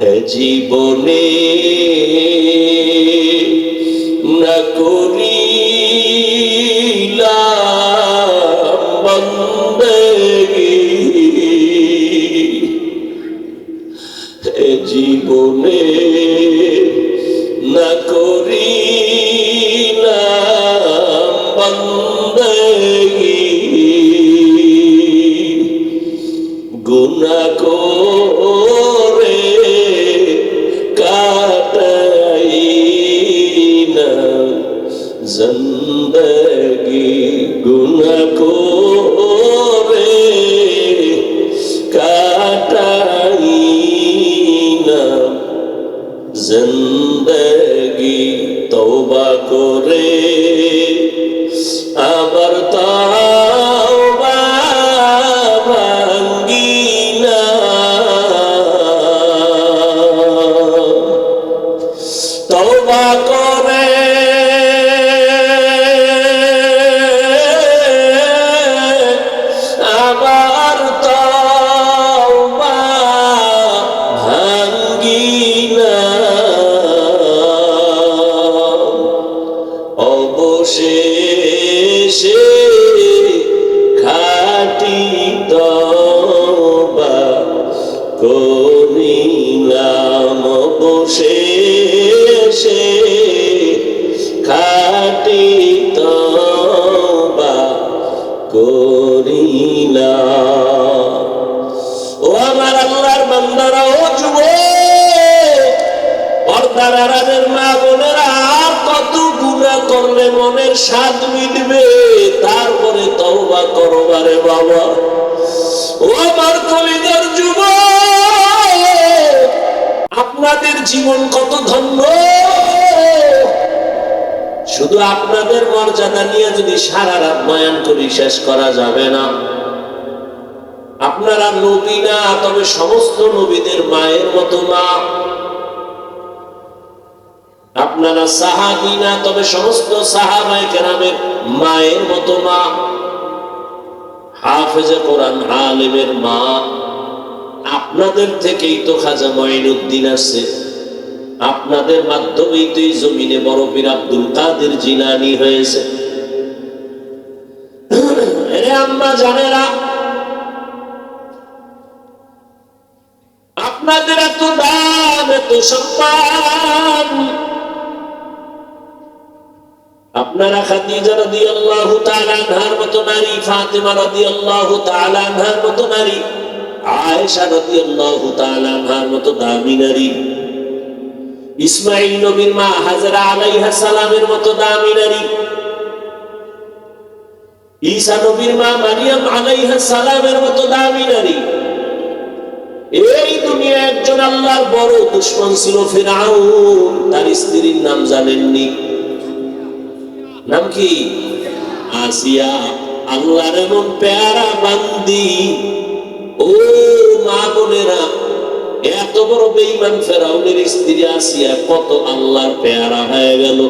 জীবনে না করিলাম বন্দেগী জীবনে না করিলাম জিন্দগি গুনা করে করলে মনের স্বাদ মিটবে। তারপরে তওবা করবারে বাবা। ও আমার কলিজার যুব আপনাদের জীবন কত ধন্য। শুধু আপনাদের মর্যাদা নিয়ে যদি সারা রাত বয়ান করি, শেষ করা যাবে না। আপনারা নবী না, তবে সমস্ত নবীদের মায়ের মতো মা। আপনারা সাহাবি না, তবে সমস্ত সাহাবাই কেরামের মায়ের মতো মা। হাফেজে কোরআন আলেমের মা। আপনাদের থেকেই তো খাজা মঈনুদ্দিন আছে আপনাদের মাধ্যমেই তো এই জমিনে বড় পীর আব্দুল কাদের জিলানি হয়েছে। এরে আম্মা জানেরা, আপনাদের এত দাম, এত সম্মান। আপনারা খাদিজা রাদিয়াল্লাহু তাআলা নারী রাদিয়াল্লাহু তাআলা নারী, আয়েশা রাদিয়াল্লাহু তাআলা দামি নারী নবীর মা হাজরা আলাইহা সালামের মতো দামি নারী, ঈসা নবীর মা মারিয়াম আলাইহা সালামের দামি নারী। এই দুনিয়া একজন আল্লাহর বড় দুশ্মন ছিল ফেরাউন, তার স্ত্রীর নাম জানেননি। নাম কি আসিয়া আল্লাহর এমন পেয়ারা বান্দি। ও মা বোনেরা, এত বড় বেঈমান ফেরাউনের স্ত্রী আসিয়া কত আল্লাহর পেয়ারা হয়ে গেল।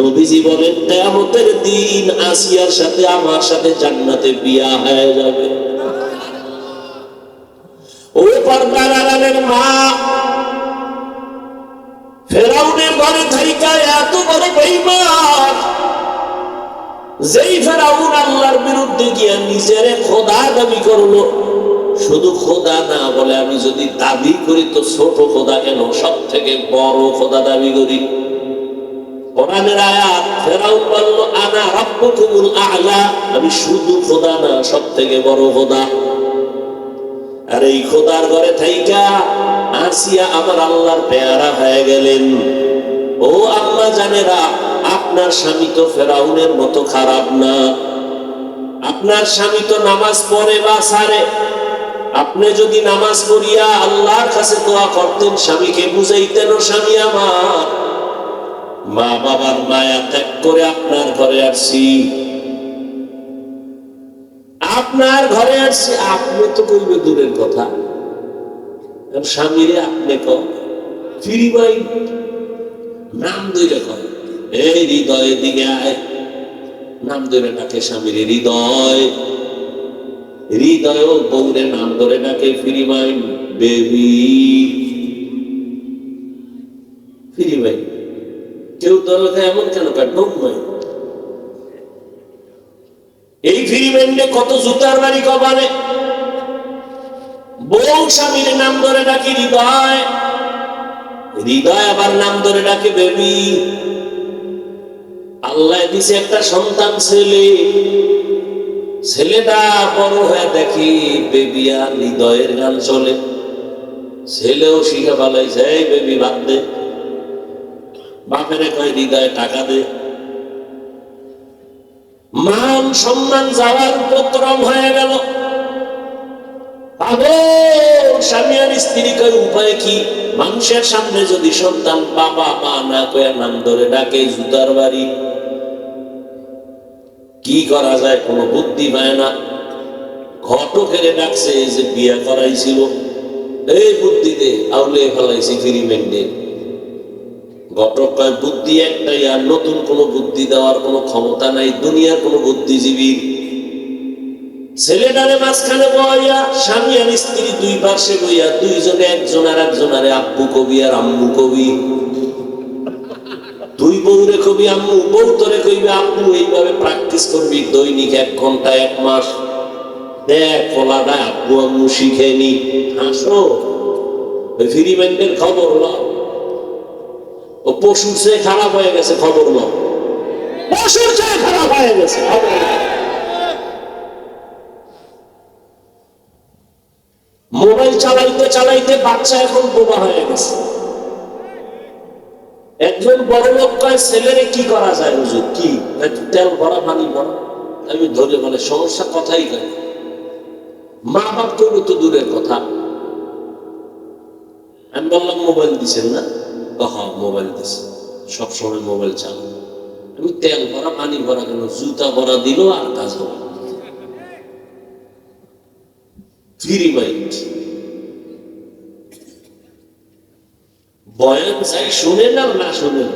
নবীজি বলেন, কেয়ামতের দিন আসিয়ার সাথে আমার সাথে জান্নাতে বিয়া হয়ে যাবে। ও পর্দার আড়ালের মা, ফেরাউনের ঘরে থাইকা এত বড় বেঈমান যেই ফেরাউন আল্লাহর বিরুদ্ধে গিয়া নিজের খোদা দাবি করল, শুধু খোদা না বলে আমি যদি দাবি করি তো ছোট খোদা কেন? সব থেকে বড় খোদা দাবি করি। আমি শুধু খোদা না সব থেকে বড় খোদা। আর এই খোদার ঘরে থাইকা আসিয়া আমার আল্লাহর পেয়ারা হয়ে গেলেন। ও আম্মা জানেরা আপনার স্বামী তো ফেরাউনের মতো খারাপ না। আপনার স্বামী তো নামাজ পড়ে বা সারে। আপনি যদি নামাজ পড়িয়া আল্লাহর কাছে দোয়া করতেন, স্বামীকে বুঝাইতেন, ও স্বামী আমার মা বাবার মায়া ত্যাগ করে আপনার ঘরে আসছি। আপনার ঘরে আসছি। আপনি তো কইবে দূরের কথা। স্বামীরে আপনি কম ফিরিবাই নাম ধরে কম এই হৃদয় দিকে আয়। নাম ধরে ডাকে স্বামীর হৃদয়। হৃদয় বৌরে নাম ধরে ডাকে, ফিরি মাইন্ড বেবি। কেউ দলকে এমন কেন এই কত জুতার বাড়ি কপালে। বউ স্বামীর নাম ধরে ডাকে হৃদয়। হৃদয় আবার নাম ধরে ডাকে বেবি। আল্লাহ দিছে একটা সন্তান ছেলে। ছেলেটা বড় হয়ে দেখি বেবি আর হৃদয়ের গান চলে। ছেলেও শিখে পালাইছে এই বেবি বাদ দে। বাপেরে কয়, হৃদয় টাকা দে। মান সম্মান যাওয়ার উপক্রম হয়ে গেল। স্বামী আর স্ত্রী কয় উপায় কি? মানুষের সামনে যদি সন্তান বাবা মা না কয়ে নাম ধরে ডাকে, জুতার বাড়ি। কি করা যায় কোনো বুদ্ধি পায় না। ঘটকেরে ডাকছে যে বিয়া করাইছিল। এই বুদ্ধিতে আউলে ফেলাইছি ফিরিমেন্টে। ঘটক কয়, বুদ্ধি একটাই, আর নতুন কোনো বুদ্ধি দেওয়ার কোনো ক্ষমতা নাই। দুনিয়ার কোনো বুদ্ধিজীবীর ছেলেটারে মাঝখানে বইয়া স্বামী আর স্ত্রী দুই পাশে বইয়া দুইজনে একজন আর একজন আরে আব্বু কবি আর আম্মু কবি। দুই বউরে কবি আম্মু বউ তোরে কইবে আব্বু এইভাবে প্র্যাকটিস করবি দৈনিক এক ঘণ্টা, এক মাস। দেখ আব্বু আম্মু শিখে নি। ফিরিমেন্টের খবর ও পশুর চেয়ে খারাপ হয়ে গেছে, খবর নাও পশুর চেয়ে খারাপ হয়ে গেছে, খবর মোবাইল চালাইতে চালাইতে বাচ্চা এখন বোবা হয়ে গেছে। একজন বড় লোক কয়, ছেলেরে কি করা যায় হুজুর? কি? তেল ভরা পানি ভরা। আমি ধরে মানে সমস্যা কথাই কয়। মা বাপ করব তো দূরের কথা। আমি বললাম, মোবাইল দিছেন না? হ্যাঁ মোবাইল দিছে। সবসময় মোবাইল চালান আমি তেল ভরা, পানি ভরা কেন? জুতা ভরা দিল আর কাজ হবে। ফ্রি মাইন্ড বয়ান চাই শুনেন আর না শুনেন?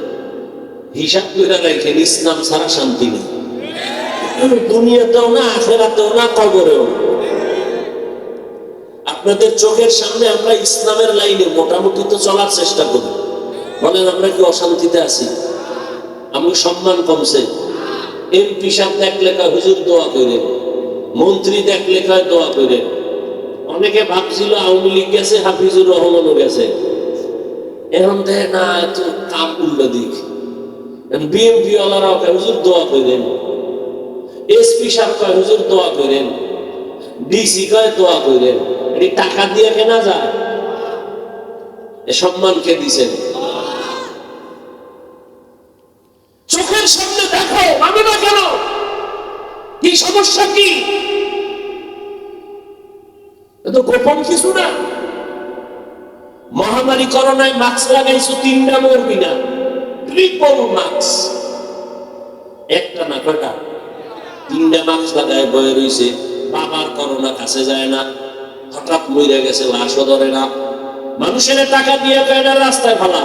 হিসাব করে রাখেন ইসলাম ছাড়া শান্তি নেই। দুনিয়াতেও না, আখেরাতেও না, কবরেও। আপনাদের চোখের সামনে আমরা ইসলামের লাইনে মোটামুটি তো চলার চেষ্টা করি। বলেন, আমরা কি অশান্তিতে আছি? আমি সম্মান কমছে। এমপি সাহেব দেখলে কয় হুজুর দোয়া করে। মন্ত্রী দেখলে কয় দোয়া করে। অনেকে ভাবছিল আওয়ামী লীগ গেছে, হাফিজুর রহমানও গেছে। এখন না এত উল্টো দিক। বিএমপি ওয়ালারাও কয়, হুজুর দোয়া করেন এসপি সাহেব কয়, হুজুর দোয়া করেন ডিসি কয়, দোয়া করেন এটি টাকা দিয়ে কেনা যায়। সম্মান কে দিছেন? চোখের সামনে দেখো আমি না কেন? কি সমস্যা কি? গোপন কিছু না। মহামারী করোনায় মাস্ক লাগাইছো, তিনটা মরবি না। Triple mask. একটা না কটা তিনটা মাস্ক লাগায় বয়ে রইছে। বাবার করোনা কাছে যায় না। হঠাৎ মরে গেছে, লাশও ধরে না। মানুষের টাকা দিয়ে কয়না রাস্তায় ফেলা।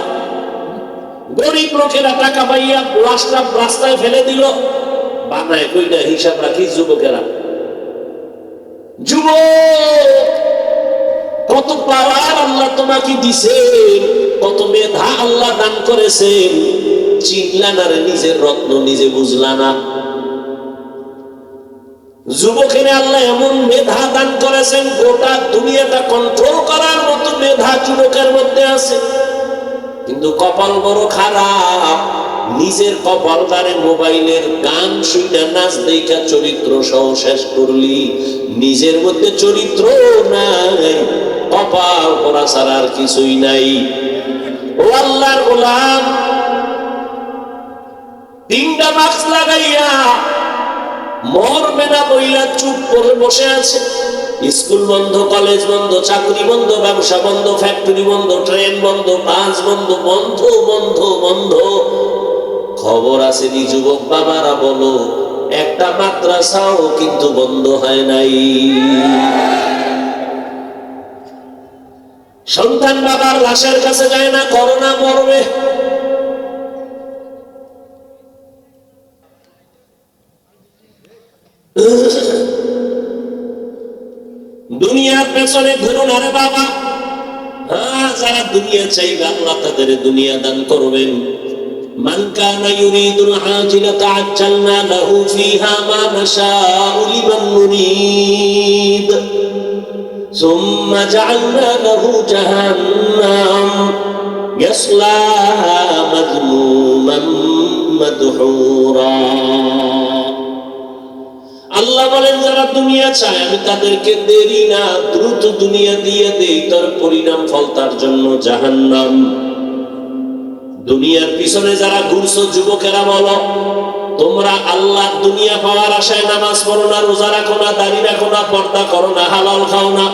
গরিব লোকেরা টাকা পাইয়া লাশটা রাস্তায় ফেলে দিল। বানায় কইটা হিসাব রাখি যুবকেরা। যুবক! কত পাওয়ার আল্লাহ তোমাকে দিছেন কত মেধা আল্লাহ দান করেছেন চিনলা না নিজের রত্ন, নিজে বুঝলা না। যুবকের আল্লাহ এমন মেধা দান করেছেন, গোটা দুনিয়াটা কন্ট্রোল করার মতো মেধা যুবকের মধ্যে আছে। কিন্তু কপাল বড় খারাপ, নিজের কপাল তারে মোবাইলের গান শুইটা নাচ দেখা চরিত্র সহ শেষ করলি। নিজের মধ্যে চরিত্র নাই। কপাল করা ছাড়া আর কিছুই নাই। ও আল্লাহর গোলাম, তিনটা মাস্ক লাগাইয়া মরবে না বইলা চুপ করে বসে আছে। স্কুল বন্ধ, কলেজ বন্ধ, চাকরি বন্ধ, ব্যবসা বন্ধ, ফ্যাক্টরি বন্ধ, ট্রেন বন্ধ, বাস বন্ধ বন্ধ বন্ধ বন্ধ। খবর আছে নি যুবক বাবারা, বলো, একটা মাদ্রাসাও কিন্তু বন্ধ হয় নাই। সন্তান বাবার লাশের কাছে যায় না করোনা মরবে দুনিয়ার পেছনে ঘুরুন আরে বাবা হ্যাঁ যারা দুনিয়া চাইবে আল্লাহ তাদের দুনিয়া দান করবেন من كان يريد العاجلة عجلنا له فيها ما نشاء لمن نريد ثم جعلنا له جهنم يصلاها مذموما مدحورا আল্লাহ বলেন যারা দুনিয়া চায় আমি তাদেরকে দেরি না দ্রুত দুনিয়া দিয়ে দেই তার পরিণাম ফল তার জন্য জাহান্নাম দুনিয়ার পিছনে যারা ঘুরছো যুবকেরা বলো তোমরা আল্লাহ দুনিয়া পাওয়ার আশায় নামাজ পড়ো না, রোজা রাখো না, দাড়ি রাখো না, পর্দা করো না, হালাল খাও না।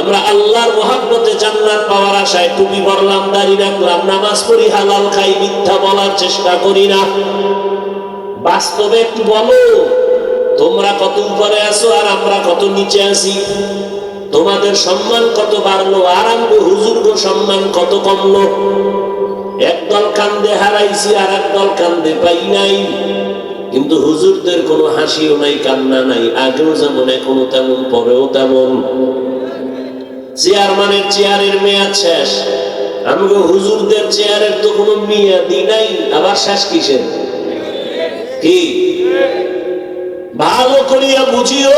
আমরা আল্লাহর মহাব্বতে জান্নাত পাওয়ার আশায় টুপি পরলাম, দাড়ি রাখলাম, নামাজ পড়ি, হালাল খাই, মিথ্যা বলার চেষ্টা করি না। বাস্তবে একটু বলো, তোমরা কত উপরে আছো আর আমরা কত নিচে আছি? তোমাদের সম্মান কত বাড়লো, আর আমগো হুজুরগো সম্মান কত কমলো? একদল কান্দে হারাইছি আর একদল কান্দে পাই নাই। কিন্তু হুজুরদের কোনো হাসিও নাই, কান্না নাই, আগেও যেমন, এখনও তেমন, পরেও তেমন। চেয়ারম্যানের চেয়ারের মেয়াদ শেষ। আমি হুজুরদের চেয়ারের তো কোনো মেয়াদি নাই। আবার শেষ কিসের? কি? ভালো করিয়া বুঝিও।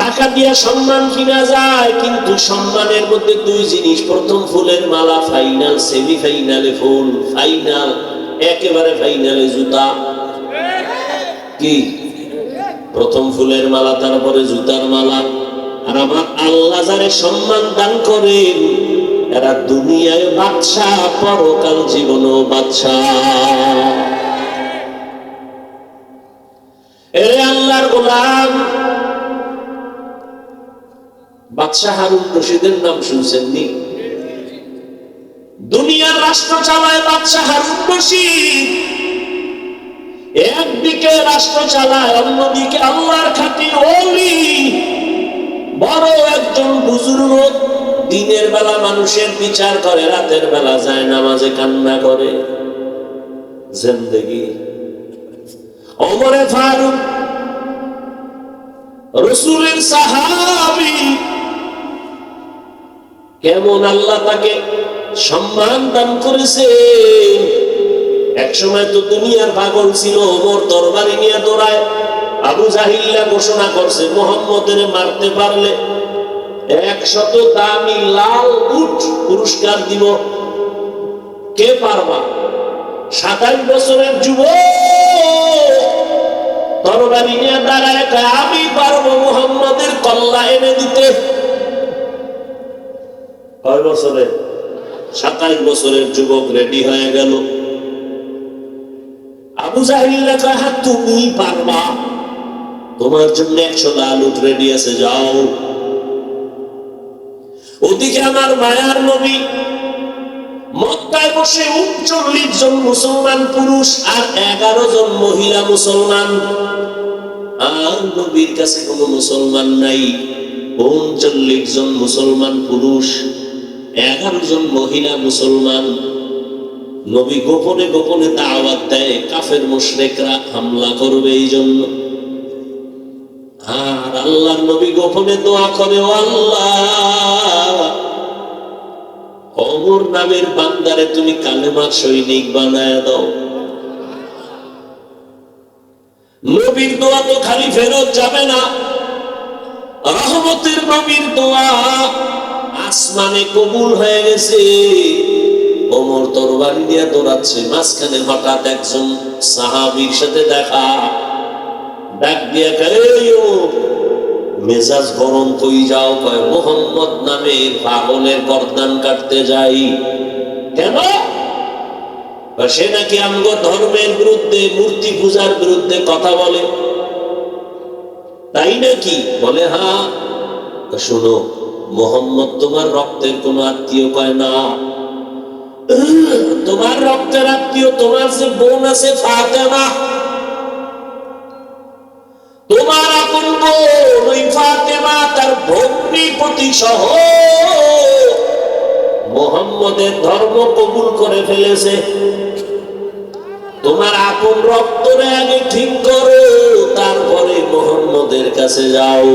টাকা দিয়া সম্মান কিনা যায়, কিন্তু সম্মানের মধ্যে দুই জিনিস। প্রথম ফুলের মালা ফাইনাল সেমি ফাইনালে ফুল ফাইনাল একেবারে ফাইনালে জুতা। কি? প্রথম ফুলের মালা, তারপরে জুতার মালা। আর আমার আল্লাহ যারে সম্মান দান করেন, এরা দুনিয়ায় বাদশা পরকাল জীবনও বাদশা এরে আল্লাহর গোলাম বাদশাহ হারুন রশিদের নাম দুনিয়ার রাষ্ট্র চালায় বাদশাহ হারুন রশিদ। একদিকে রাষ্ট্র চালায়, অন্যদিকে আল্লাহর খাতি ওলি। বড় একজন বুজুর্গ দিনের বেলা মানুষের বিচার করে, রাতের বেলা যায়, নামাজে কান্না করে। জিন্দগি। ওমরে ফারুক, রসুলের সাহাবি কেমন আল্লাহ তাকে সম্মান দান করেছে? এক সময় তো দুনিয়ার পাগল ছিল, ওমর তরবারি নিয়ে দৌড়ায়। আবু জাহিল্লা ঘোষণা করছে, মোহাম্মদের মারতে পারলে একশত দামি লাল উঠ পুরস্কার দিব। কে পারবা? সাতাশ বছরের যুব তরবারি নিয়ে দাঁড়ায় আমি পারব মোহাম্মদের কল্লা এনে দিতে। কয় বছরে? সাতাশ বছরের যুবক রেডি হয়ে গেল। আবু জাহিল্লা কয় হ্যাঁ তুমি পারবা। তোমার জন্য একশো উঠ রেডি আছে, যাও। ওদিকে আমার মায়ার নবী, মক্কায় বসে উনচল্লিশ জন মুসলমান পুরুষ আর এগারো জন মহিলা মুসলমান। আর নবীর কাছে কোনো মুসলমান নাই, উনচল্লিশ জন মুসলমান পুরুষ। এগারো জন মহিলা মুসলমান নবী গোপনে গোপনে দাওয়াত দেয়, কাফের মুশরেকরা হামলা করবে এই জন্য। আর আল্লাহর নবী গোপনে দোয়া করে আল্লাহ অমর নামের বান্দারে তুমি কালেমার সৈনিক বানায় দাও। নবীর দোয়া তো খালি ফেরত যাবে না। রহমতের নবীর দোয়া আসমানে কবুল হয়ে গেছে। ওমর তরবারি দিয়া দৌড়াচ্ছে মাঝখানে হঠাৎ একজন সাহাবীর সাথে দেখা। ডাক দিয়া মেজাজ গরম কই যাও কয় মোহাম্মদ নামে পাগলের গর্দান কাটতে যাই। কেন? সে নাকি আমগো ধর্মের বিরুদ্ধে মূর্তি পূজার বিরুদ্ধে কথা বলে। তাই নাকি? বলে হ্যাঁ কয়, শোনো মোহাম্মদ, তোমার রক্তের কোনো আত্মীয় কয় না। তোমার রক্তের আত্মীয়, তোমার যে বোন আছে ফাতেমা। তোমার আপন বোন ওই ফাতেমা, তার ভগ্নিপতি সহ মোহাম্মদের ধর্ম কবুল করে ফেলেছে। তোমার আপন রক্তরে আগে ঠিক করো, তারপরে মোহাম্মদের কাছে যাও।